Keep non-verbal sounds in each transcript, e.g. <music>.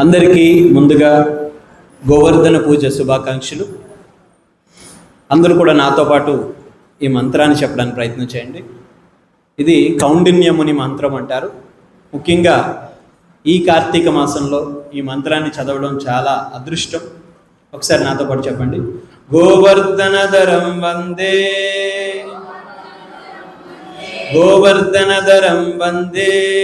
అందరికీ ముందుగా గోవర్ధన పూజ శుభాకాంక్షలు. అందరూ కూడా నాతో పాటు ఈ మంత్రాన్ని చెప్పడానికి ప్రయత్నం చేయండి. ఇది కౌండిన్యముని మంత్రం అంటారు. ముఖ్యంగా ఈ కార్తీక మాసంలో ఈ మంత్రాన్ని చదవడం చాలా అదృష్టం. ఒకసారి నాతో పాటు చెప్పండి. గోవర్ధనధరం వందే. గోవర్ధనధరం వందే.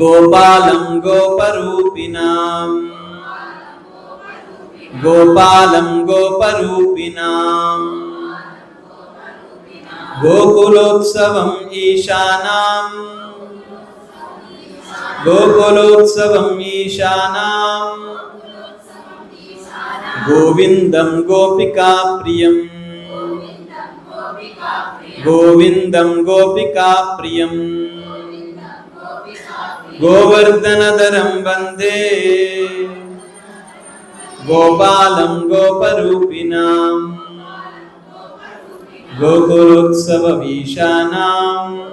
గోపాలం గోపరూపిణాం గోపాలం గోపరూపిణాం గోకులోత్సవం ఈశానాం గోకులోత్సవం ఈశానాం గోవిందం గోపికా ప్రియం గోవిందం గోపికా ప్రియం గోవర్ధనధరం వందే. గోపాలం గోపరూపిణాం. గోకులోత్సవ వీశానాం.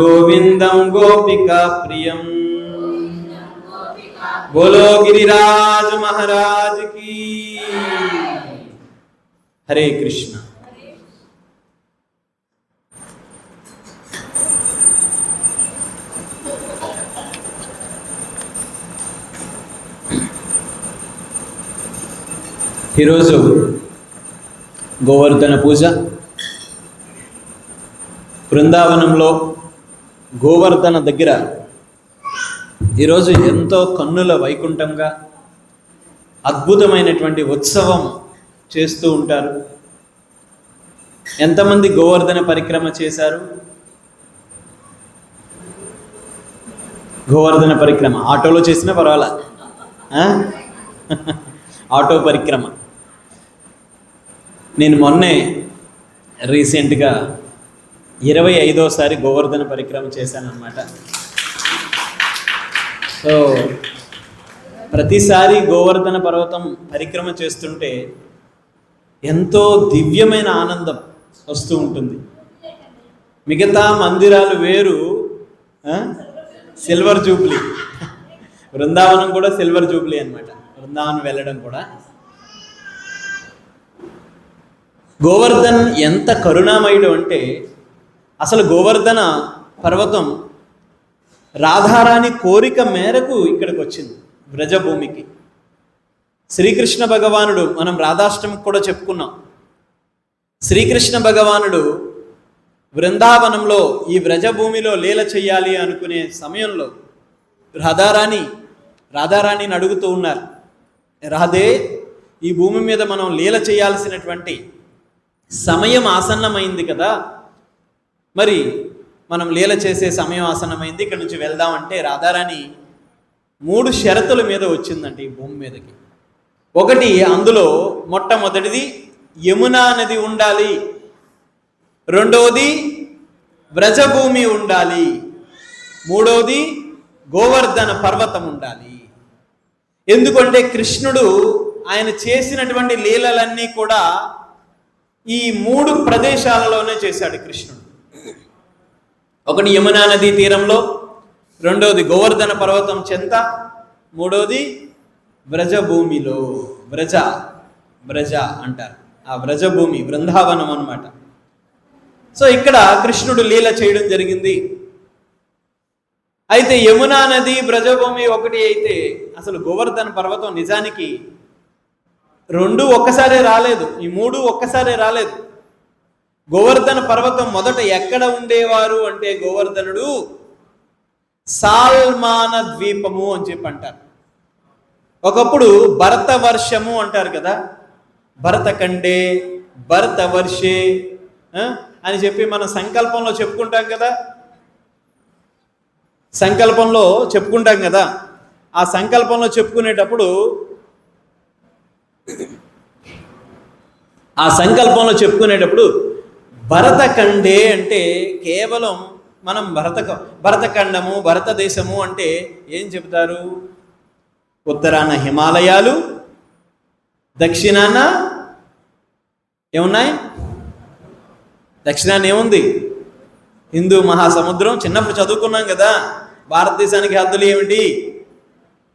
గోవిందం గోపికా ప్రియం. బోలో గిరిరాజ్ మహారాజ్ की హరే కృష్ణ. ఈరోజు గోవర్ధన పూజ. బృందావనంలో గోవర్ధన దగ్గర ఈరోజు ఎంతో కన్నుల వైకుంఠంగా అద్భుతమైనటువంటి ఉత్సవం చేస్తూ ఉంటారు. ఎంతమంది గోవర్ధన పరిక్రమ చేశారు? గోవర్ధన పరిక్రమ. ఆటోలో చేసినా పర్వాలా? ఆటో పరిక్రమ. నేను మొన్నే రీసెంట్గా ఇరవై ఐదోసారి గోవర్ధన పరిక్రమ చేశానమాట సో ప్రతిసారి గోవర్ధన పర్వతం పరిక్రమ చేస్తుంటే ఎంతో దివ్యమైన ఆనందం వస్తూ ఉంటుంది. మిగతా మందిరాలు వేరు సిల్వర్ జూబ్లీ. బృందావనం కూడా సిల్వర్ జూబ్లీ అనమాట బృందావనం వెళ్ళడం కూడా. గోవర్ధన్ ఎంత కరుణామయుడు అంటే అసలు గోవర్ధన పర్వతం రాధారాణి కోరిక మేరకు ఇక్కడికి వచ్చింది వ్రజభూమికి. శ్రీకృష్ణ భగవానుడు మనం రాధాష్టమి కూడా చెప్పుకున్నాం. శ్రీకృష్ణ భగవానుడు బృందావనంలో ఈ వ్రజభూమిలో లీల చెయ్యాలి అనుకునే సమయంలో రాధారాణి రాధారాణిని అడుగుతూ ఉన్నారు రాధే ఈ భూమి మీద మనం లీల చేయాల్సినటువంటి సమయం ఆసన్నమైంది కదా. మరి మనం లీల చేసే సమయం ఆసన్నమైంది. ఇక్కడ నుంచి వెళ్దామంటే రాధారాణి మూడు షరతుల మీద వచ్చిందండి ఈ భూమి మీదకి. ఒకటి అందులో మొట్టమొదటిది యమునా నది ఉండాలి. రెండవది వ్రజభూమి ఉండాలి. మూడవది గోవర్ధన పర్వతం ఉండాలి. ఎందుకంటే కృష్ణుడు ఆయన చేసినటువంటి లీలలన్నీ కూడా ఈ మూడు ప్రదేశాలలోనే చేశాడు కృష్ణుడు. ఒకటి యమునా నదీ తీరంలో రెండోది గోవర్ధన పర్వతం చెంత మూడవది వ్రజభూమిలో. వ్రజ వ్రజ అంటారు. ఆ వ్రజభూమి బృందావనం అనమాట సో ఇక్కడ కృష్ణుడు లీల చేయడం జరిగింది. అయితే యమునా నది బ్రజభూమి ఒకటి అయితే అసలు గోవర్ధన పర్వతం నిజానికి రెండు ఒక్కసారే రాలేదు. ఈ మూడు ఒక్కసారే రాలేదు. గోవర్ధన పర్వతం మొదట ఎక్కడ ఉండేవారు అంటే గోవర్ధనుడు సాల్మాన ద్వీపము అని చెప్పి అంటారు. ఒకప్పుడు భరత వర్షము అంటారు కదా. భరత కండే భరత వర్షే అని చెప్పి మనం సంకల్పంలో చెప్పుకుంటాం కదా. సంకల్పంలో చెప్పుకుంటాం కదా. ఆ సంకల్పంలో చెప్పుకునేటప్పుడు ఆ సంకల్పంలో చెప్పుకునేటప్పుడు భరతఖండే అంటే కేవలం మనం భరత భరతఖండము భరతదేశము అంటే ఏం చెప్తారు ఉత్తరాన హిమాలయాలు దక్షిణాన ఏమున్నాయి? దక్షిణాన ఏముంది? హిందూ మహాసముద్రం. చిన్నప్పుడు చదువుకున్నాం కదా. భారతదేశానికి హద్దులు ఏమిటి?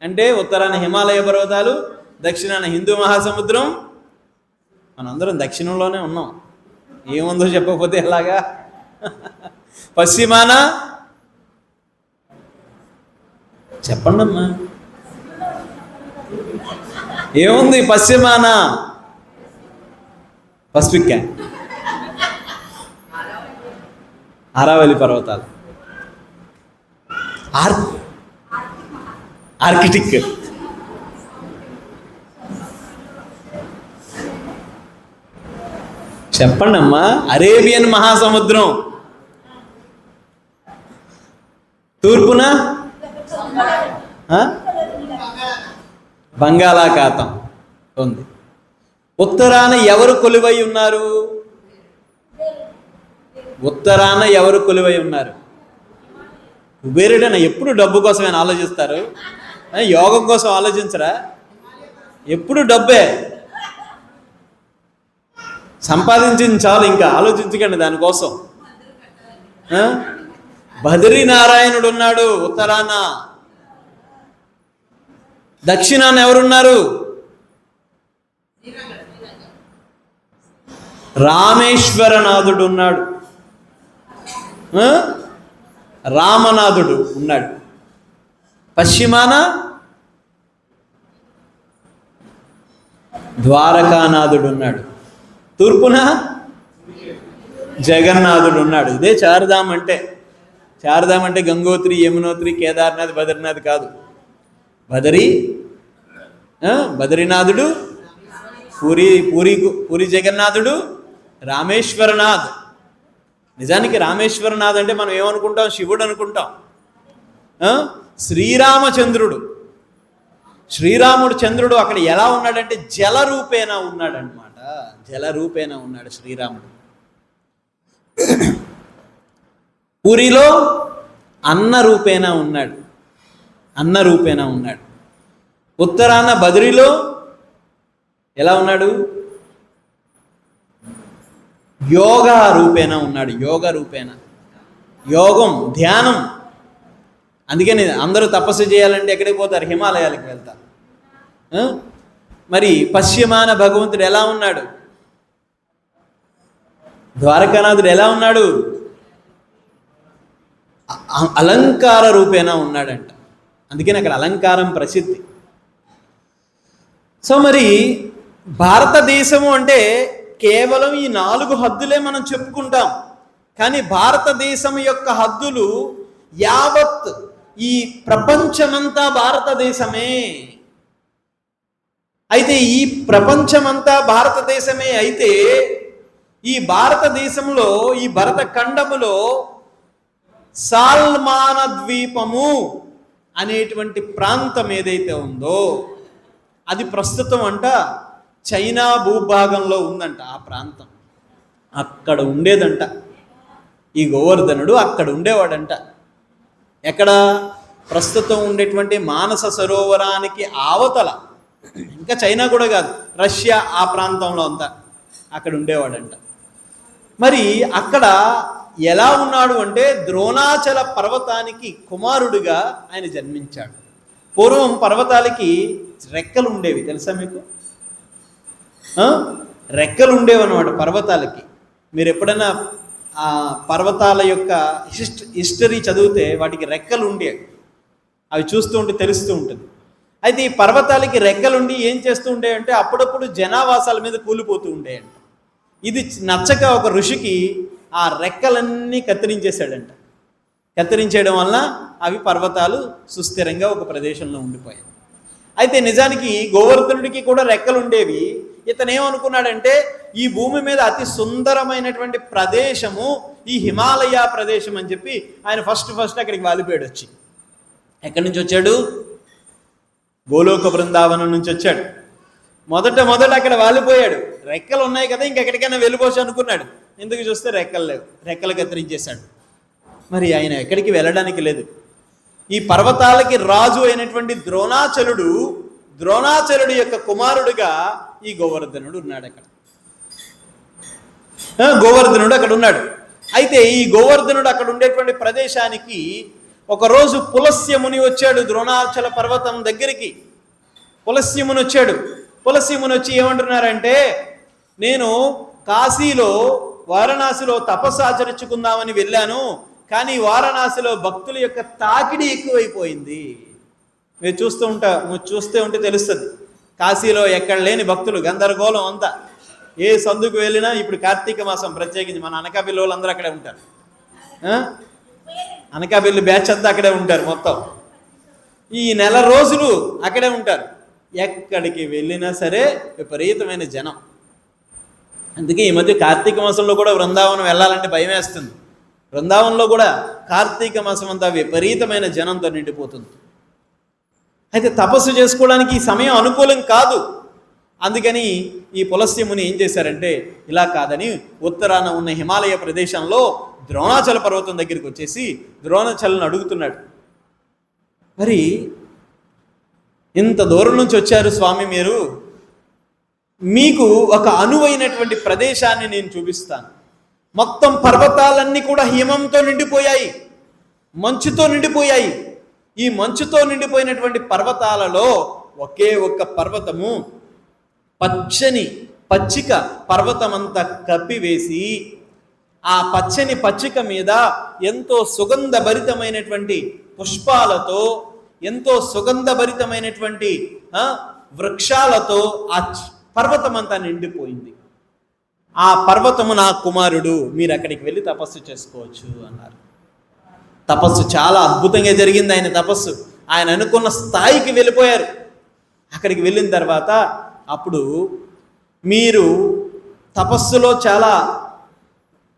అంటే ఉత్తరాన హిమాలయ పర్వతాలు దక్షిణాన హిందూ మహాసముద్రం? మనందరం దక్షిణంలోనే ఉన్నాం. ఏముందో చెప్పకపోతే ఎలాగా? పశ్చిమాన? చెప్పండి అమ్మా ఏముంది పశ్చిమాన? పసిఫిక్ అరావళి పర్వతాలు. ఆర్ ఆర్కిటిక్. చెప్పండి అమ్మా అరేబియన్ మహాసముద్రం. తూర్పున? బంగాళాఖాతం. ఉంది. ఉత్తరాన ఎవరు కొలువై ఉన్నారు? ఉత్తరాన ఎవరు కొలువై ఉన్నారు? కుబేరుడైనా? ఎప్పుడు డబ్బు కోసం ఆయన ఆలోచిస్తారు యోగం కోసం ఆలోచించరా? ఎప్పుడు డబ్బే? సంపాదించింది చాలు ఇంకా ఆలోచించకండి దానికోసం. ఆ? నారాయణుడు ఉన్నాడు ఉత్తరాన. దక్షిణాన ఎవరున్నారు? రామేశ్వరనాథుడు ఉన్నాడు రామనాథుడు ఉన్నాడు. పశ్చిమాన? ద్వారకానాథుడు ఉన్నాడు తూర్పున జగన్నాథుడు ఉన్నాడు. ఇదే చారధాం అంటే. చారధాం అంటే గంగోత్రి యమునోత్రి కేదార్నాథ్ బద్రీనాథ్ కాదు. బదరి? ఆ, బద్రీనాథుడు పూరి పూరి పూరి జగన్నాథుడు రామేశ్వరనాథ్. నిజానికి రామేశ్వరనాథ్ అంటే మనం ఏమనుకుంటాం? శివుడు అనుకుంటాం. శ్రీరామచంద్రుడు. శ్రీరాముడు చంద్రుడు అక్కడ ఎలా ఉన్నాడంటే జల రూపేణ ఉన్నాడనమాట జలరూపేణ ఉన్నాడు శ్రీరాముడు. పూరిలో అన్న రూపేణ ఉన్నాడు. అన్న రూపేణ ఉన్నాడు. ఉత్తరాన బదిరిలో ఎలా ఉన్నాడు? యోగ రూపేణ ఉన్నాడు. యోగ రూపేణ. యోగం ధ్యానం. అందుకని అందరూ తపస్సు చేయాలంటే ఎక్కడికి పోతారు? హిమాలయాలకు వెళ్తారు. ఆ? మరి పశ్చిమాన భగవంతుడు ఎలా ఉన్నాడు? ద్వారకానాథుడు ఎలా ఉన్నాడు? అలంకార రూపేణ ఉన్నాడంట. అందుకని అక్కడ అలంకారం ప్రసిద్ధి. సో మరి భారతదేశము అంటే కేవలం ఈ నాలుగు హద్దులే మనం చెప్పుకుంటాం. కానీ భారతదేశం యొక్క హద్దులు యావత్ ఈ ప్రపంచమంతా భారతదేశమే. అయితే ఈ ప్రపంచమంతా భారతదేశమే అయితే ఈ భారతదేశంలో ఈ భరత ఖండములో సాల్మాన ద్వీపము అనేటువంటి ప్రాంతం ఏదైతే ఉందో అది ప్రస్తుతం అంట చైనా భూభాగంలో ఉందంట ఆ ప్రాంతం. అక్కడ ఉండేదంట. ఈ గోవర్ధనుడు అక్కడ ఉండేవాడంట. ఎక్కడ? ప్రస్తుతం ఉండేటువంటి మానస సరోవరానికి ఆవతల ఇంకా చైనా కూడా కాదు రష్యా ఆ ప్రాంతంలో అంతా అక్కడ ఉండేవాడంట. మరి అక్కడ ఎలా ఉన్నాడు అంటే ద్రోణాచల పర్వతానికి కుమారుడిగా ఆయన జన్మించాడు. పూర్వం పర్వతాలకి రెక్కలు ఉండేవి తెలుసా మీకు? రెక్కలు ఉండేవి అనమాట పర్వతాలకి. మీరు ఎప్పుడైనా ఆ పర్వతాల యొక్క హిస్ట్ హిస్టరీ చదివితే వాటికి రెక్కలు ఉండేవి అవి చూస్తూ ఉంటే తెలుస్తూ ఉంటుంది. అయితే ఈ పర్వతాలకి రెక్కలుండి ఏం చేస్తూ ఉండేయంటే అప్పుడప్పుడు జనావాసాల మీద కూలిపోతూ ఉండేయండి ఇది నచ్చక ఒక ఋషికి ఆ రెక్కలన్నీ కత్తిరించేశాడంట. కత్తిరించేయడం వలన అవి పర్వతాలు సుస్థిరంగా ఒక ప్రదేశంలో ఉండిపోయాయి. అయితే నిజానికి గోవర్ధనుడికి కూడా రెక్కలు ఉండేవి ఇతనేమనుకున్నాడంటే ఈ భూమి మీద అతి సుందరమైనటువంటి ప్రదేశము ఈ హిమాలయ ప్రదేశం అని చెప్పి ఆయన ఫస్ట్ ఫస్ట్ అక్కడికి వాలిపోయాడు వచ్చి ఎక్కడి నుంచి వచ్చాడు? గోలోక బృందావనం నుంచి వచ్చాడు. మొదట మొదట అక్కడ వాలిపోయాడు. రెక్కలు ఉన్నాయి కదా ఇంకెక్కడికైనా వెళ్ళిపోవచ్చు అనుకున్నాడు. ఎందుకు చూస్తే రెక్కలు లేవు. రెక్కలు కత్తిరించేశాడు. మరి ఆయన ఎక్కడికి వెళ్ళడానికి లేదు. ఈ పర్వతాలకి రాజు అయినటువంటి ద్రోణాచలుడు ద్రోణాచలుడి యొక్క కుమారుడుగా ఈ గోవర్ధనుడు ఉన్నాడు అక్కడ. గోవర్ధనుడు అక్కడ ఉన్నాడు. అయితే ఈ గోవర్ధనుడు అక్కడ ఉండేటువంటి ప్రదేశానికి ఒకరోజు పులస్యముని వచ్చాడు ద్రోణాచల పర్వతం దగ్గరికి. పులస్యముని వచ్చాడు. పులస్యముని వచ్చి ఏమంటున్నారంటే నేను కాశీలో వారణాసిలో తపస్సు ఆచరించుకుందామని వెళ్ళాను కానీ వారణాసిలో భక్తుల యొక్క తాకిడి ఎక్కువైపోయింది. మీరు చూస్తూ ఉంటా మీరు చూస్తూ ఉంటే తెలుస్తుంది. కాశీలో ఎక్కడ లేని భక్తులు గందరగోళం అంతా. ఏ సందుకు వెళ్ళినా ఇప్పుడు కార్తీక మాసం ప్రత్యేకించి మన అనకాపల్లి వాళ్ళందరూ అక్కడే ఉంటారు. అనకాపల్లి బ్యాచ్ అంతా అక్కడే ఉంటారు మొత్తం. ఈ నెల రోజులు అక్కడే ఉంటారు. ఎక్కడికి వెళ్ళినా సరే విపరీతమైన జనం. అందుకే ఈ మధ్య కార్తీక మాసంలో కూడా బృందావనం వెళ్ళాలంటే భయం వేస్తుంది. బృందావనంలో కూడా కార్తీక మాసం అంతా విపరీతమైన జనంతో నిండిపోతుంది. అయితే తపస్సు చేసుకోవడానికి ఈ సమయం అనుకూలం కాదు. అందుకని ఈ పులస్యముని ఏం చేశారంటే ఇలా కాదని ఉత్తరాన ఉన్న హిమాలయ ప్రదేశంలో ద్రోణాచల పర్వతం దగ్గరికి వచ్చేసి ద్రోణాచలను అడుగుతున్నాడు. మరి ఇంత దూరం నుంచి వచ్చారు స్వామి మీరు? మీకు ఒక అనువైనటువంటి ప్రదేశాన్ని నేను చూపిస్తాను. మొత్తం పర్వతాలన్నీ కూడా హిమంతో నిండిపోయాయి మంచుతో నిండిపోయాయి. ఈ మంచుతో నిండిపోయినటువంటి పర్వతాలలో ఒకే ఒక్క పర్వతము పచ్చని పచ్చిక పర్వతమంతా కప్పివేసి ఆ పచ్చని పచ్చిక మీద ఎంతో సుగంధభరితమైనటువంటి పుష్పాలతో ఎంతో సుగంధభరితమైనటువంటి వృక్షాలతో ఆ పర్వతమంతా నిండిపోయింది. ఆ పర్వతము నా కుమారుడు మీరు అక్కడికి వెళ్ళి తపస్సు చేసుకోవచ్చు అన్నారు. తపస్సు చాలా అద్భుతంగా జరిగింది ఆయన తపస్సు. ఆయన అనుకున్న స్థాయికి వెళ్ళిపోయారు. అక్కడికి వెళ్ళిన తర్వాత అప్పుడు మీరు తపస్సులో చాలా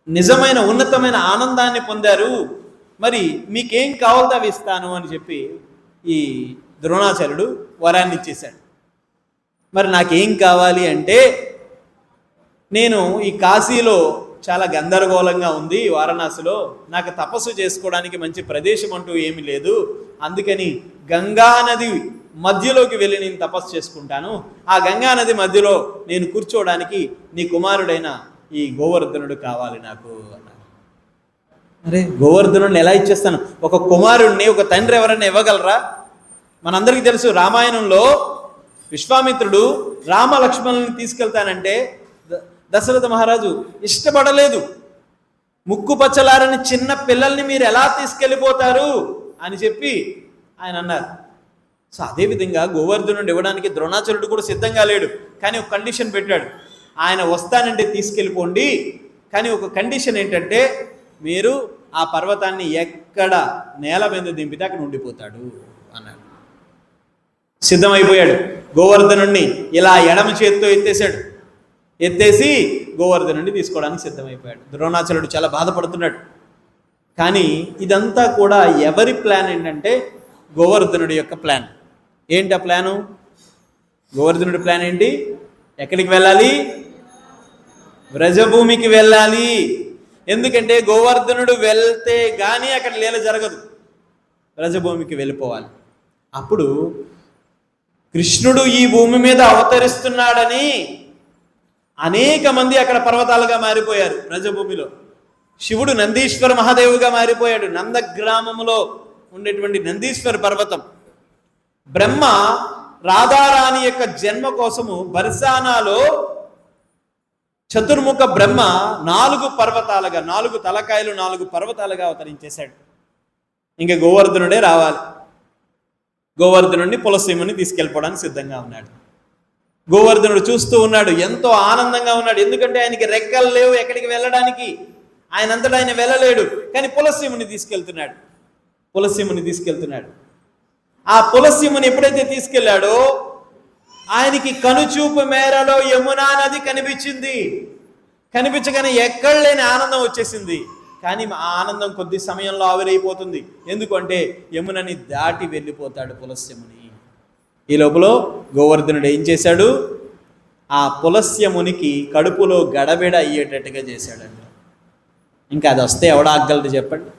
నిజమైన ఉన్నతమైన ఆనందాన్ని పొందారు. మరి మీకేం కావాలో అవి ఇస్తాను అని చెప్పి ఈ ద్రోణాచార్యుడు వరాన్ని ఇచ్చేశాడు. మరి నాకేం కావాలి అంటే నేను ఈ కాశీలో చాలా గందరగోళంగా ఉంది వారణాసిలో. నాకు తపస్సు చేసుకోవడానికి మంచి ప్రదేశం అంటూ ఏమీ లేదు. అందుకని గంగా నది మధ్యలోకి వెళ్ళి నేను తపస్సు చేసుకుంటాను. ఆ గంగా నది మధ్యలో నేను కూర్చోవడానికి నీ కుమారుడైన ఈ గోవర్ధనుడు కావాలి నాకు అరే గోవర్ధనుడిని ఎలా ఇచ్చేస్తాను? ఒక కుమారుణ్ణి ఒక తండ్రి ఎవరైనా ఇవ్వగలరా? మనందరికీ తెలుసు రామాయణంలో విశ్వామిత్రుడు రామ లక్ష్మణుని తీసుకెళ్తానంటే ద- దశరథ మహారాజు ఇష్టపడలేదు. ముక్కు పచ్చలారని చిన్న పిల్లల్ని మీరు ఎలా తీసుకెళ్ళిపోతారు? అని చెప్పి ఆయన అన్నారు. సో అదేవిధంగా గోవర్ధనుడు ఇవ్వడానికి ద్రోణాచార్యుడు కూడా సిద్ధంగా లేడు. కానీ ఒక కండిషన్ పెట్టాడు. ఆయన వస్తానంటే తీసుకెళ్ళిపోండి. కానీ ఒక కండిషన్ ఏంటంటే మీరు ఆ పర్వతాన్ని ఎక్కడ నేల మీద దింపితే అక్కడ ఉండిపోతాడు అన్నాడు. సిద్ధమైపోయాడు. గోవర్ధనుణ్ణి ఇలా ఎడమ చేత్తో ఎత్తేసాడు ఎత్తేసి గోవర్ధనుడిని తీసుకోవడానికి సిద్ధమైపోయాడు. ద్రోణాచలుడు చాలా బాధపడుతున్నాడు. కానీ ఇదంతా కూడా ఎవరి ప్లాన్ ఏంటంటే గోవర్ధనుడి యొక్క ప్లాన్. ఏంటి ఆ ప్లాను? గోవర్ధనుడి ప్లాన్ ఏంటి? ఎక్కడికి వెళ్ళాలి? వ్రజభూమికి వెళ్ళాలి. ఎందుకంటే గోవర్ధనుడు వెళ్తే కానీ అక్కడ లీల జరగదు. వ్రజభూమికి వెళ్ళిపోవాలి. అప్పుడు కృష్ణుడు ఈ భూమి మీద అవతరిస్తున్నాడని అనేక మంది అక్కడ పర్వతాలుగా మారిపోయారు రజభూమిలో శివుడు నందీశ్వర మహాదేవుగా మారిపోయాడు. నందగ్రామములో ఉండేటువంటి నందీశ్వర పర్వతం. బ్రహ్మ రాధారాణి యొక్క జన్మ కోసము బర్సానాలో చతుర్ముఖ బ్రహ్మ నాలుగు పర్వతాలుగా నాలుగు తలకాయలు నాలుగు పర్వతాలుగా అవతరించేశాడు. ఇంకా గోవర్ధనుడే రావాలి. గోవర్ధనుడిని పులసీముని తీసుకెళ్ళిపోవడానికి సిద్ధంగా ఉన్నాడు. గోవర్ధనుడు చూస్తూ ఉన్నాడు ఎంతో ఆనందంగా ఉన్నాడు. ఎందుకంటే ఆయనకి రెక్కలు లేవు ఎక్కడికి వెళ్ళడానికి. ఆయన అంతటా ఆయన వెళ్ళలేడు కానీ పులసీముని తీసుకెళ్తున్నాడు. పులసీముని తీసుకెళ్తున్నాడు. ఆ పులసీముని ఎప్పుడైతే తీసుకెళ్ళాడో ఆయనకి కనుచూపు మేరలో యమునా నది కనిపించింది. కనిపించగానే ఎక్కడ లేని ఆనందం వచ్చేసింది. కానీ ఆ ఆనందం కొద్ది సమయంలో ఆవిరైపోతుంది. ఎందుకంటే యమునని దాటి వెళ్ళిపోతాడు పులస్యముని. ఈ లోపల గోవర్ధనుడు ఏం చేశాడు? ఆ పులస్యమునికి కడుపులో గడబిడ అయ్యేటట్టుగా చేశాడంట. ఇంకా అది వస్తే ఎవడ ఆగలదు చెప్పండి?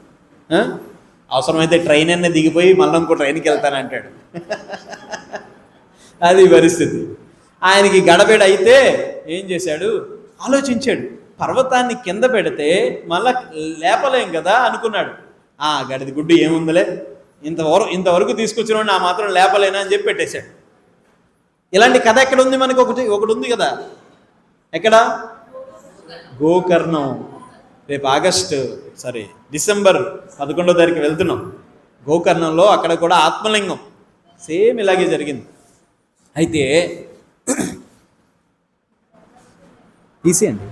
అవసరమైతే ట్రైన్ అన్నీ దిగిపోయి మళ్ళీ ఇంకో ట్రైన్కి వెళ్తానంటాడు అది పరిస్థితి. ఆయనకి గడబిడ అయితే ఏం చేశాడు? ఆలోచించాడు. పర్వతాన్ని కింద పెడితే మళ్ళా లేపలేం కదా అనుకున్నాడు. ఆ గడిది గుడ్డు ఏముందిలే? ఇంతవరకు ఇంతవరకు తీసుకొచ్చిన నా మాత్రం లేపలేనా అని చెప్పి పెట్టేశాడు. ఇలాంటి కథ ఎక్కడ ఉంది మనకి? ఒకటి ఒకటి ఉంది కదా. ఎక్కడ? గోకర్ణం. రేపు ఆగస్టు సారీ డిసెంబర్ పదకొండో తారీఖు వెళ్తున్నాం. గోకర్ణంలో అక్కడ కూడా ఆత్మలింగం. సేమ్ ఇలాగే జరిగింది. అయితే <clears throat> ఈసీ అండి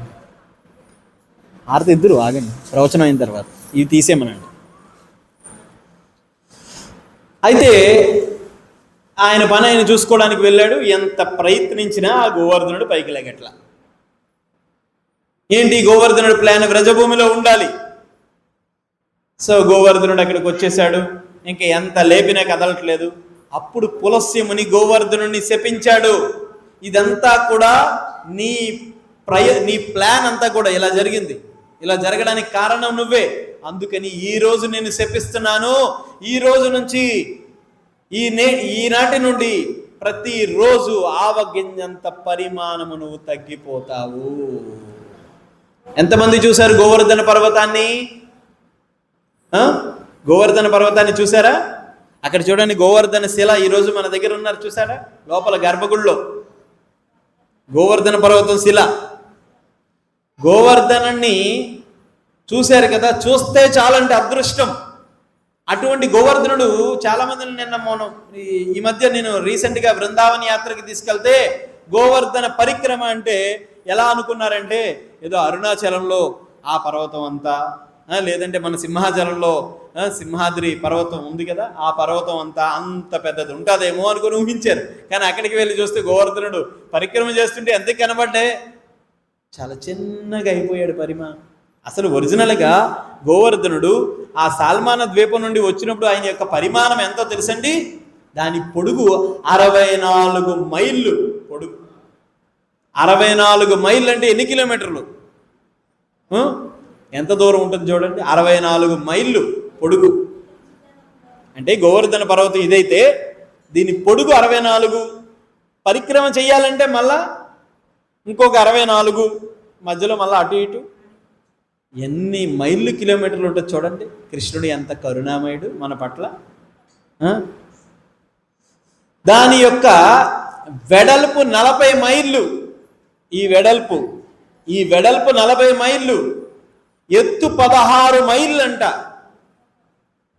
ఆరతి ఇద్దరు ఆగండి. ప్రవచనం అయిన తర్వాత. ఇవి తీసేయమనండి. అయితే ఆయన పని ఆయన చూసుకోవడానికి వెళ్ళాడు. ఎంత ప్రయత్నించినా ఆ గోవర్ధనుడు పైకి లెగట్ల. ఏంటి గోవర్ధనుడు ప్లాన్ వ్రజభూమిలో ఉండాలి? సో గోవర్ధనుడు అక్కడికి వచ్చేసాడు ఇంకా ఎంత లేపినా కదలట్లేదు. అప్పుడు పులస్యముని గోవర్ధనుడిని శపించాడు. ఇదంతా కూడా నీ ప్రయ నీ ప్లాన్ అంతా కూడా ఇలా జరిగింది. ఇలా జరగడానికి కారణం నువ్వే. అందుకని ఈ రోజు నేను శపిస్తున్నాను. ఈ రోజు నుంచి ఈ నే ఈనాటి నుండి ప్రతిరోజు ఆవగింజంత పరిమాణము నువ్వు తగ్గిపోతావు. ఎంతమంది చూశారు గోవర్ధన పర్వతాన్ని? ఆ? గోవర్ధన పర్వతాన్ని చూసారా అక్కడ చూడండి గోవర్ధన శిల ఈరోజు మన దగ్గర ఉన్నారు చూసారా లోపల గర్భగుడిలో గోవర్ధన పర్వతం శిల. గోవర్ధనాన్ని చూశారు కదా చూస్తే చాలంటే అదృష్టం. అటువంటి గోవర్ధనుడు చాలామందిని నిన్న మనం ఈ- మధ్య నేను రీసెంట్గా బృందావన యాత్రకి తీసుకెళ్తే గోవర్ధన పరిక్రమ అంటే ఎలా అనుకున్నారంటే ఏదో అరుణాచలంలో ఆ పర్వతం అంతా లేదంటే మన సింహాచలంలో సింహాద్రి పర్వతం ఉంది కదా ఆ పర్వతం అంతా అంత పెద్దది ఉంటుందేమో అనుకుని ఊహించారు. కానీ అక్కడికి వెళ్ళి చూస్తే గోవర్ధనుడు పరిక్రమ చేస్తుంటే ఎంత కనబడ్డే చాలా చిన్నగా అయిపోయాడు పరిమ. అసలు ఒరిజినల్గా గోవర్ధనుడు ఆ సాల్మాన ద్వీపం నుండి వచ్చినప్పుడు ఆయన యొక్క పరిమాణం ఎంతో తెలుసండి? దాని పొడుగు అరవై నాలుగు మైళ్ళు పొడుగు. అరవై నాలుగు మైళ్ళు అంటే ఎన్ని కిలోమీటర్లు? ఎంత దూరం ఉంటుంది చూడండి. అరవై నాలుగు మైళ్ళు పొడుగు. అంటే గోవర్ధన పర్వతం ఇదైతే దీని పొడుగు అరవై నాలుగు పరిక్రమ చేయాలంటే మళ్ళా ఇంకొక అరవై నాలుగు మధ్యలో మళ్ళీ అటు ఇటు. ఎన్ని మైళ్ళు కిలోమీటర్లు ఉంటుంది చూడండి. కృష్ణుడు ఎంత కరుణామయుడు మన పట్ల. దాని యొక్క వెడల్పు నలభై మైళ్ళు. ఈ వెడల్పు ఈ వెడల్పు నలభై మైళ్ళు. ఎత్తు పదహారు మైళ్ళు అంట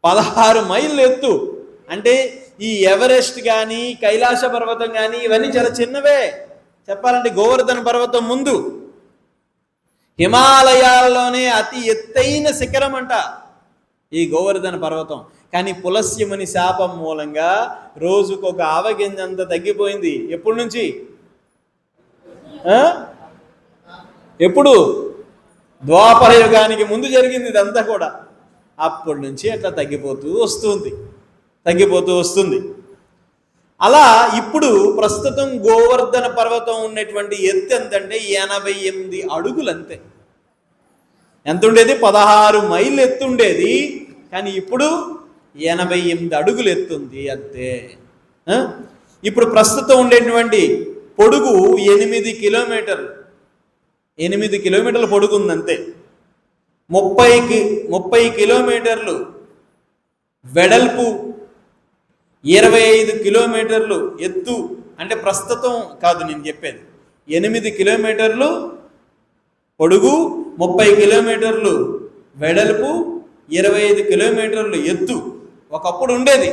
పదహారు మైళ్ళు ఎత్తు. అంటే ఈ ఎవరెస్ట్ కానీ కైలాస పర్వతం కానీ ఇవన్నీ చాలా చిన్నవే. చెప్పాలంటే గోవర్ధన పర్వతం ముందు హిమాలయాల్లోనే అతి ఎత్తైన శిఖరం అంట ఈ గోవర్ధన పర్వతం. కానీ పులస్యముని శాపం మూలంగా రోజుకు ఒక ఆవగింజంత తగ్గిపోయింది. ఎప్పటి నుంచి? ఎప్పుడు? ద్వాపర యుగానికి ముందు జరిగింది ఇదంతా కూడా. అప్పటి నుంచి అట్లా తగ్గిపోతూ వస్తుంది. తగ్గిపోతూ వస్తుంది. అలా ఇప్పుడు ప్రస్తుతం గోవర్ధన పర్వతం ఉన్నటువంటి ఎత్తు ఎంతంటే ఎనభై ఎనిమిది అడుగులు అంతే ఎంత ఉండేది పదహారు మైళ్ళు ఎత్తు ఉండేది కానీ ఇప్పుడు ఎనభై ఎనిమిది అడుగులు ఎత్తుంది అంతే. ఇప్పుడు ప్రస్తుతం ఉండేటువంటి పొడుగు ఎనిమిది కిలోమీటర్లు. ఎనిమిది కిలోమీటర్ల పొడుగు ఉంది అంతే ముప్పైకి ముప్పై కిలోమీటర్లు వెడల్పు ఇరవై ఐదు కిలోమీటర్లు ఎత్తు అంటే ప్రస్తుతం కాదు నేను చెప్పేది. ఎనిమిది కిలోమీటర్లు పొడుగు ముప్పై కిలోమీటర్లు వెడల్పు ఇరవై ఐదు కిలోమీటర్లు ఎత్తు. ఒకప్పుడు ఉండేది.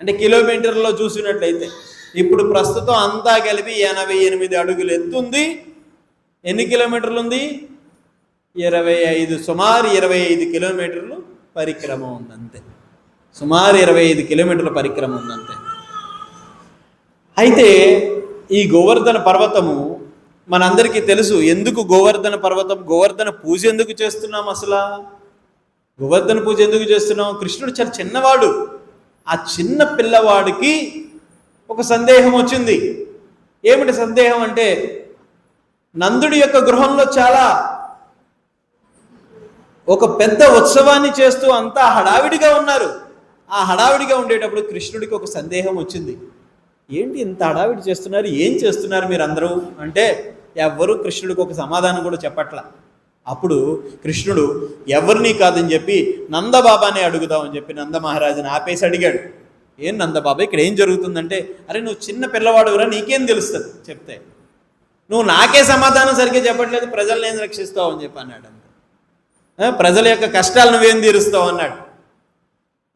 అంటే కిలోమీటర్లో చూసినట్లయితే. ఇప్పుడు ప్రస్తుతం అంతా కలిపి ఎనభై ఎనిమిది అడుగులు ఎత్తు ఉంది. ఎన్ని కిలోమీటర్లు ఉంది? ఇరవై ఐదు సుమారు ఇరవై ఐదు కిలోమీటర్లు పరిక్రమ ఉంది అంతే సుమారు ఇరవై ఐదు కిలోమీటర్ల పరిక్రమ ఉందంతే. అయితే ఈ గోవర్ధన పర్వతము మనందరికీ తెలుసు ఎందుకు గోవర్ధన పర్వతం గోవర్ధన పూజ ఎందుకు చేస్తున్నాం అసలు? గోవర్ధన పూజ ఎందుకు చేస్తున్నాం? కృష్ణుడు చాలా చిన్నవాడు. ఆ చిన్న పిల్లవాడికి ఒక సందేహం వచ్చింది. ఏమిటి సందేహం అంటే నందుడి యొక్క గృహంలో చాలా ఒక పెద్ద ఉత్సవాన్ని చేస్తూ అంతా హడావిడిగా ఉన్నారు. ఆ హడావిడిగా ఉండేటప్పుడు కృష్ణుడికి ఒక సందేహం వచ్చింది. ఏంటి ఇంత హడావిడి చేస్తున్నారు? ఏం చేస్తున్నారు మీరు అందరూ అంటే ఎవ్వరూ కృష్ణుడికి ఒక సమాధానం కూడా చెప్పట్ల. అప్పుడు కృష్ణుడు ఎవరిని కాదని చెప్పి నందబాబానే అడుగుదామని చెప్పి నంద మహారాజుని ఆపేసి అడిగాడు. ఏం నందబాబా ఇక్కడ ఏం జరుగుతుందంటే అరే నువ్వు చిన్న పిల్లవాడురా నీకేం తెలుస్తుంది? చెప్తే. నువ్వు నాకే సమాధానం సరిగ్గా చెప్పట్లేదు ప్రజల్ని ఏం రక్షిస్తావు? అని చెప్పి అన్నాడు ప్రజల యొక్క కష్టాలు నువ్వేం తీరుస్తావు? అన్నాడు.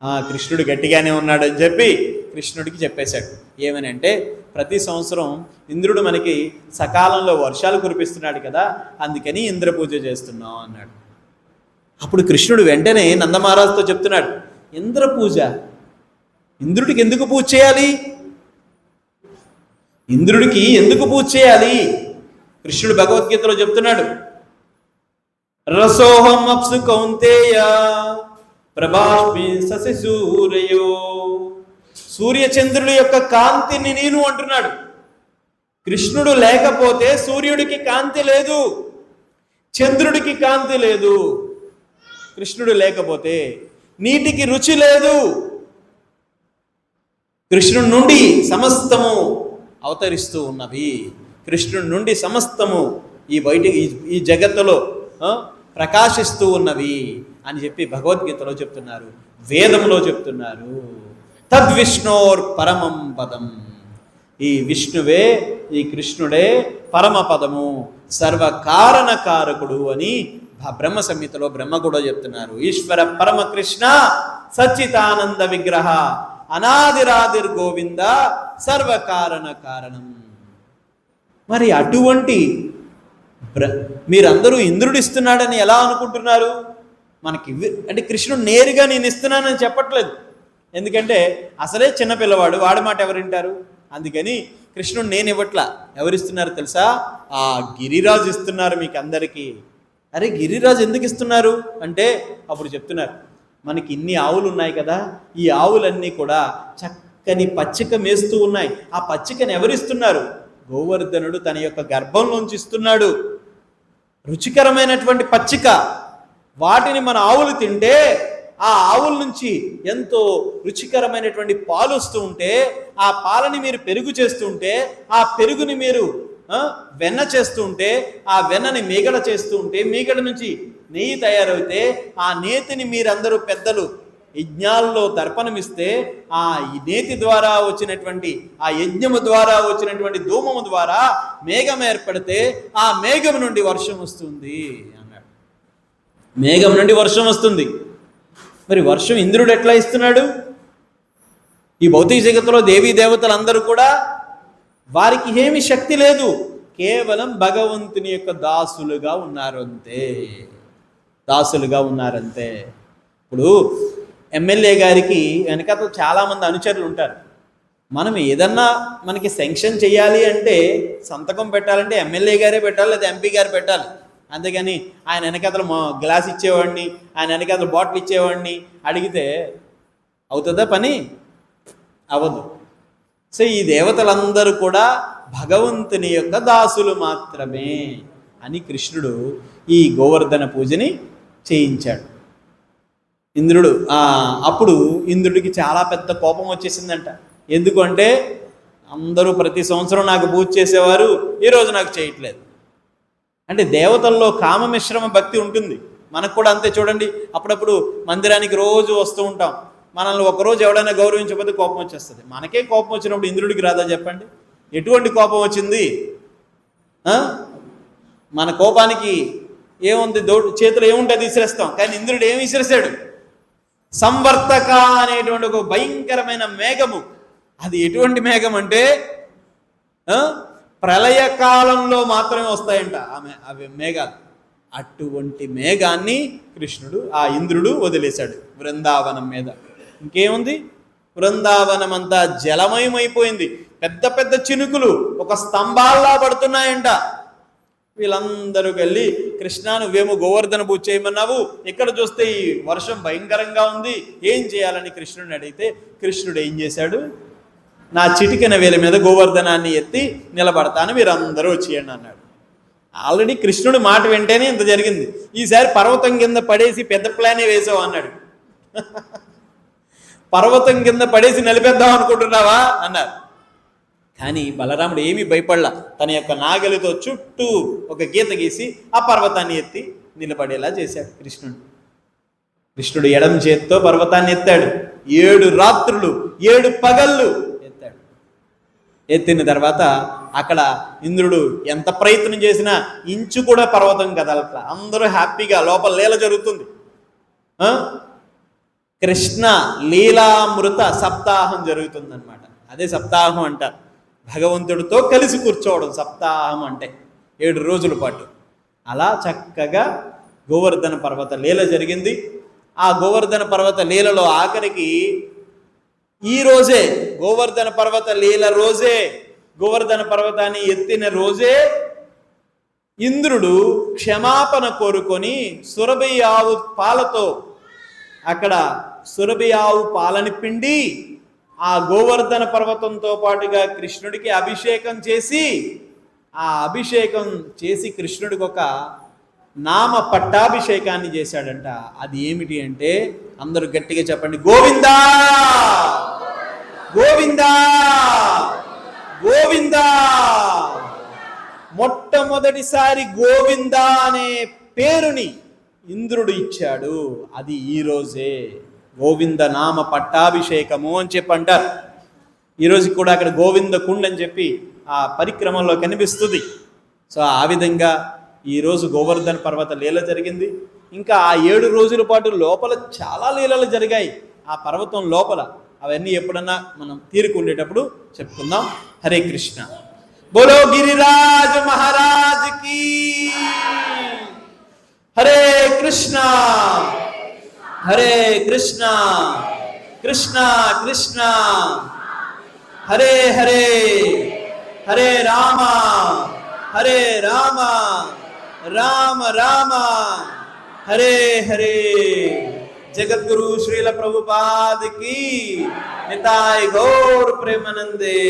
కృష్ణుడు గట్టిగానే ఉన్నాడు అని చెప్పి కృష్ణుడికి చెప్పేశాడు. ఏమని అంటే ప్రతి సంవత్సరం ఇంద్రుడు మనకి సకాలంలో వర్షాలు కురిపిస్తున్నాడు కదా అందుకని ఇంద్ర పూజ చేస్తున్నాం అన్నాడు. అప్పుడు కృష్ణుడు వెంటనే నందమహారాజుతో చెప్తున్నాడు ఇంద్ర పూజ? ఇంద్రుడికి ఎందుకు పూజ చేయాలి? ఇంద్రుడికి ఎందుకు పూజ చేయాలి? కృష్ణుడు భగవద్గీతలో చెప్తున్నాడు రసోహం అప్సు కౌంతేయ ప్రభాస్మి ససి సూర్యో సూర్యచంద్రుడి యొక్క కాంతిని నేను అంటున్నాడు. కృష్ణుడు లేకపోతే సూర్యుడికి కాంతి లేదు. చంద్రుడికి కాంతి లేదు. కృష్ణుడు లేకపోతే నీటికి రుచి లేదు. కృష్ణుడి నుండి సమస్తము అవతరిస్తూ ఉన్నవి. కృష్ణుడి నుండి సమస్తము ఈ బయట ఈ- జగత్తులో ఆ, ప్రకాశిస్తూ ఉన్నవి అని చెప్పి భగవద్గీతలో చెప్తున్నారు. వేదంలో చెప్తున్నారు. తద్విష్ణోర్ పరమం పదం. ఈ విష్ణువే ఈ కృష్ణుడే పరమ పదము సర్వకారణకారకుడు అని బ్రహ్మ సంహితలో బ్రహ్మ కూడా చెప్తున్నారు. ఈశ్వర పరమ కృష్ణ సచ్చితానంద విగ్రహ అనాదిరాదిర్ గోవింద సర్వకారణ కారణం మరి అటువంటి బ్ర మీరందరూ ఇంద్రుడు ఇస్తున్నాడని ఎలా అనుకుంటున్నారు? మనకి అంటే కృష్ణుడు నేరుగా నేను ఇస్తున్నానని చెప్పట్లేదు. ఎందుకంటే అసలే చిన్నపిల్లవాడు వాడి మాట ఎవరు వింటారు? అందుకని కృష్ణుడు నేను ఇవ్వట్లా. ఎవరిస్తున్నారు తెలుసా? ఆ గిరిరాజు ఇస్తున్నారు మీకు అందరికీ అరే గిరిరాజు ఎందుకు ఇస్తున్నారు? అంటే అప్పుడు చెప్తున్నారు మనకి ఇన్ని ఆవులు ఉన్నాయి కదా ఈ ఆవులన్నీ కూడా చక్కని పచ్చిక మేస్తూ ఉన్నాయి. ఆ పచ్చికని ఎవరిస్తున్నారు గోవర్ధనుడు తన యొక్క గర్భంలోంచి ఇస్తున్నాడు. రుచికరమైనటువంటి పచ్చిక. వాటిని మన ఆవులు తింటే ఆ ఆవుల నుంచి ఎంతో రుచికరమైనటువంటి పాలు వస్తూ ఉంటే ఆ పాలని మీరు పెరుగు చేస్తుంటే ఆ పెరుగుని మీరు వెన్న చేస్తూ ఉంటే ఆ వెన్నని మీగడ చేస్తూ ఉంటే మీగడ నుంచి నెయ్యి తయారైతే ఆ నేతిని మీరందరూ పెద్దలు యజ్ఞాల్లో తర్పణమిస్తే ఆ నేతి ద్వారా వచ్చినటువంటి ఆ యజ్ఞము ద్వారా వచ్చినటువంటి ధూమము ద్వారా మేఘం ఏర్పడితే ఆ మేఘం నుండి వర్షం వస్తుంది అన్నాడు. మేఘం నుండి వర్షం వస్తుంది. మరి వర్షం ఇంద్రుడు ఎట్లా ఇస్తున్నాడు? ఈ భౌతిక జగత్తులో దేవీ దేవతలందరూ కూడా వారికి ఏమి శక్తి లేదు. కేవలం భగవంతుని యొక్క దాసులుగా ఉన్నారంతే. దాసులుగా ఉన్నారంతే. ఇప్పుడు ఎమ్మెల్యే గారికి వెనకాల చాలామంది అనుచరులు ఉంటారు. మనం ఏదన్నా మనకి శాంక్షన్ చేయాలి అంటే సంతకం పెట్టాలంటే ఎమ్మెల్యే గారే పెట్టాలి లేదా ఎంపీ గారు పెట్టాలి. అంతేగాని ఆయన వెనకతలు మా- గ్లాస్ ఇచ్చేవాడిని ఆయన వెనకతలు బాటిల్ ఇచ్చేవాడిని అడిగితే అవుతుందా పని? అవ్వదు. సో ఈ దేవతలందరూ కూడా భగవంతుని యొక్క దాసులు మాత్రమే అని కృష్ణుడు ఈ గోవర్ధన పూజని చేయించాడు. ఇంద్రుడు. అప్పుడు ఇంద్రుడికి చాలా పెద్ద కోపం వచ్చేసిందంట. ఎందుకంటే అందరూ ప్రతి సంవత్సరం నాకు పూజ చేసేవారు ఈరోజు నాకు చేయట్లేదు. అంటే దేవతల్లో కామ మిశ్రమ భక్తి ఉంటుంది. మనకు కూడా అంతే చూడండి. అప్పుడప్పుడు మందిరానికి రోజు వస్తూ ఉంటాం. మనల్ని ఒకరోజు ఎవడైనా గౌరవించకపోతే కోపం వచ్చేస్తుంది. మనకే కోపం వచ్చినప్పుడు ఇంద్రుడికి రాదా చెప్పండి? ఎటువంటి కోపం వచ్చింది? మన కోపానికి ఏముంది? దో చేతిలో ఏముంటే అది విసిరేస్తాం. కానీ ఇంద్రుడు ఏమి విసిరేసాడు సంవర్తక అనేటువంటి ఒక భయంకరమైన మేఘము. అది ఎటువంటి మేఘం అంటే ప్రళయ ప్రళయకాలంలో మాత్రమే వస్తాయంట ఆమె అవి మేఘాలు. అటువంటి మేఘాన్ని కృష్ణుడు ఆ ఇంద్రుడు వదిలేశాడు బృందావనం మీద. ఇంకేముంది? బృందావనం అంతా జలమయమైపోయింది. పెద్ద పెద్ద చినుకులు ఒక స్తంభాల్లా పడుతున్నాయంట. వీళ్ళందరూ వెళ్ళి కృష్ణ నువ్వేమో గోవర్ధన పూజ చేయమన్నావు. ఇక్కడ చూస్తే ఈ వర్షం భయంకరంగా ఉంది. ఏం చేయాలని కృష్ణుడిని అడిగితే కృష్ణుడు ఏం చేశాడు? నా చిటికిన వేల మీద గోవర్ధనాన్ని ఎత్తి నిలబడతాను మీరందరూ అందరూ వచ్చేయండి అన్నాడు. ఆల్రెడీ కృష్ణుడు మాట వింటేనే ఇంత జరిగింది. ఈసారి పర్వతం కింద పడేసి పెద్ద ప్లానే వేసావు అన్నాడు. <laughs> పర్వతం కింద పడేసి నిలిపేద్దాం అనుకుంటున్నావా? అన్నారు. కానీ బలరాముడు ఏమీ భయపడలా. తన యొక్క నాగలితో చుట్టూ ఒక గీత గీసి ఆ పర్వతాన్ని ఎత్తి నిలబడేలా చేశాడు కృష్ణుడు. కృష్ణుడు ఎడం చేత్తో పర్వతాన్ని ఎత్తాడు. ఏడు రాత్రులు ఏడు పగళ్ళు ఎత్తాడు. ఎత్తిన తర్వాత అక్కడ ఇంద్రుడు ఎంత ప్రయత్నం చేసినా ఇంచు కూడా పర్వతం కదలట అందరూ హ్యాపీగా లోపల లీల జరుగుతుంది. కృష్ణ లీలామృత సప్తాహం జరుగుతుందన్నమాట. అదే సప్తాహం అంటారు. భగవంతుడితో కలిసి కూర్చోవడం సప్తాహం అంటే ఏడు రోజుల పాటు. అలా చక్కగా గోవర్ధన పర్వత లీల జరిగింది. ఆ గోవర్ధన పర్వత లీలలో ఆఖరికి ఈ రోజే గోవర్ధన పర్వత లీల రోజే గోవర్ధన పర్వతాన్ని ఎత్తిన రోజే ఇంద్రుడు క్షమాపణ కోరుకొని సురభి ఆవు పాలతో అక్కడ సురభి ఆవు పాలని పిండి ఆ గోవర్ధన పర్వతంతో పాటుగా కృష్ణుడికి అభిషేకం చేసి ఆ అభిషేకం చేసి కృష్ణుడికి ఒక నామ పట్టాభిషేకాన్ని చేశాడంట. అది ఏమిటి అంటే అందరూ గట్టిగా చెప్పండి గోవిందా! గోవిందా! గోవిందా! మొట్టమొదటిసారి గోవిందా అనే పేరుని ఇంద్రుడు ఇచ్చాడు. అది ఈ రోజే. గోవింద నామ పట్టాభిషేకము అని చెప్పి అంటారు. ఈరోజు కూడా అక్కడ గోవింద కుండ్ అని చెప్పి ఆ పరిక్రమంలో కనిపిస్తుంది. సో ఆ విధంగా ఈరోజు గోవర్ధన పర్వత లీల జరిగింది. ఇంకా ఆ ఏడు రోజుల పాటు లోపల చాలా లీలలు జరిగాయి. ఆ పర్వతం లోపల అవన్నీ ఎప్పుడన్నా మనం తీరుకుండేటప్పుడు చెప్పుకుందాం హరే కృష్ణ. బోలో గిరిరాజ్ మహారాజ్కి. హరే కృష్ణ. हरे कृष्णा कृष्णा कृष्णा। हरे हरे हरे रामा हरे रामा, राम, रामा। हरे हरे। जगत गुरु श्रील प्रभुपाद की निताय गौर प्रेमानंदे।